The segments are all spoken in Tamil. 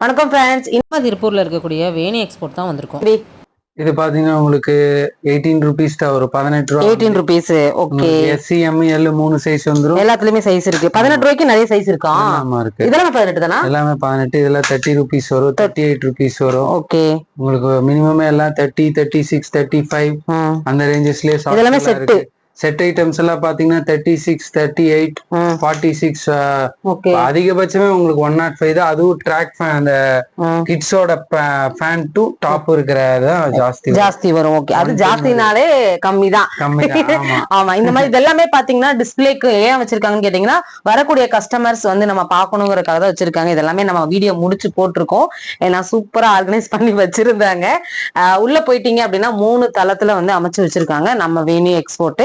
வணக்கம் ஃப்ரெண்ட்ஸ் நம்ம திருப்பூர்ல இருக்கக்கூடிய வேணி எக்ஸ்போர்ட் தான் வந்திருக்கோம். இது பாத்தீங்கன்னா உங்களுக்கு எயிட்டீன் ருபீஸ் தான் வரும் பதினெட்டு ரூபா eighteen rupees okay S M L மூணு சைஸ் வந்துரும். எல்லாத்துலயுமே சைஸ் இருக்கு. பதினெட்டு ரூபாய்க்கு நிறைய சைஸ் இருக்கா? ஆமா இருக்கு. இதெல்லாம் பதினெட்டு தானா? எல்லாமே பதினெட்டு இதெல்லாம் தேர்ட்டி ருபீஸ் வரும் தேர்ட்டி எயிட் ருபீஸ் வரும். ஓகே உங்களுக்கு மினிமம் எல்லாம் thirty thirty six thirty five அந்த ரேஞ்சஸ்லயே இதெல்லாமே set. செட் ஐட்டம்ஸ் எல்லாம் பாத்தீங்கன்னா thirty six thirty eight forty six அதிகபட்சமே உங்களுக்கு ஒன் நாட் ஃபைவ் தான். அதுவும் ட்ராக் அந்த கிட்ஸோட ஃபேன் டு டாப் இருக்கிறதான் ஜாஸ்தி. ஜாஸ்தி வரும். ஓகே. அது ஜாஸ்தினாலே கம்மி தான். ஆமா. இந்த மாதிரி இதெல்லாமே பாத்தீங்கன்னா டிஸ்பிளேக்கு ஏன் வச்சிருக்காங்கன்னு கேட்டீங்கன்னா வரக்கூடிய கஸ்டமர்ஸ் வந்து நம்ம பாக்கணுங்கிறதுக்காக தான் வச்சிருக்காங்க. இதெல்லாமே நம்ம வீடியோ முடிச்சு போட்டிருக்கோம். ஏன்னா சூப்பரா ஆர்கனைஸ் பண்ணி வச்சிருந்தாங்க. உள்ள போயிட்டீங்க அப்படின்னா மூணு தளத்துல வந்து அமைச்சு வச்சிருக்காங்க. நம்ம வேணி எக்ஸ்போர்ட்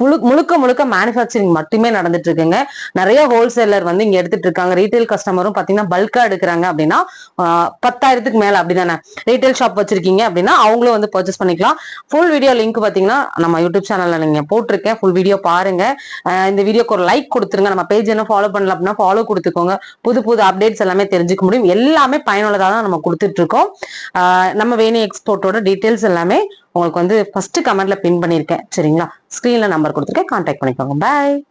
முழு முழுக்க முழுக்க மேனுஃபேக்சரிங் மட்டுமே நடந்துட்டு இருக்குங்க நிறைய ஹோல்சேலர் வந்து இங்க எடுத்துட்டு இருக்காங்க ரீட்டைல் கஸ்டமரும் பாத்தீங்கன்னா பல்கா எடுக்கிறாங்க அப்படின்னா பத்தாயிரத்துக்கு மேல அப்படிதானே. ரீட்டைல் ஷாப் வச்சிருக்கீங்க அப்படின்னா அவங்களும் வந்து பர்ச்சேஸ் பண்ணிக்கலாம். ஃபுல் வீடியோ லிங்க் பாத்தீங்கன்னா நம்ம யூடியூப் சேனல்ல நீங்க போட்டிருக்கேன். ஃபுல் வீடியோ பாருங்க. இந்த வீடியோக்கு ஒரு லைக் கொடுத்துருங்க. நம்ம பேஜ் என்ன ஃபாலோ பண்ணல அப்படின்னா ஃபாலோ கொடுத்துக்கோங்க. புது புது அப்டேட்ஸ் எல்லாமே தெரிஞ்சுக்க முடியும். எல்லாமே பயனுள்ளதாக தான் நம்ம கொடுத்துட்டு இருக்கோம் நம்ம வேணி எக்ஸ்போர்ட்டோட டீட்டெயில்ஸ் எல்லாமே உங்களுக்கு வந்து ஃபர்ஸ்ட் கமெண்ட்ல பின் பண்ணியிருக்கேன். சரிங்களா? ஸ்க்ரீன்ல நம்பர் கொடுத்துருக்கேன். கான்டாக்ட் பண்ணிக்கோங்க. பாய்